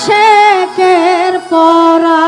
আশেকের পরা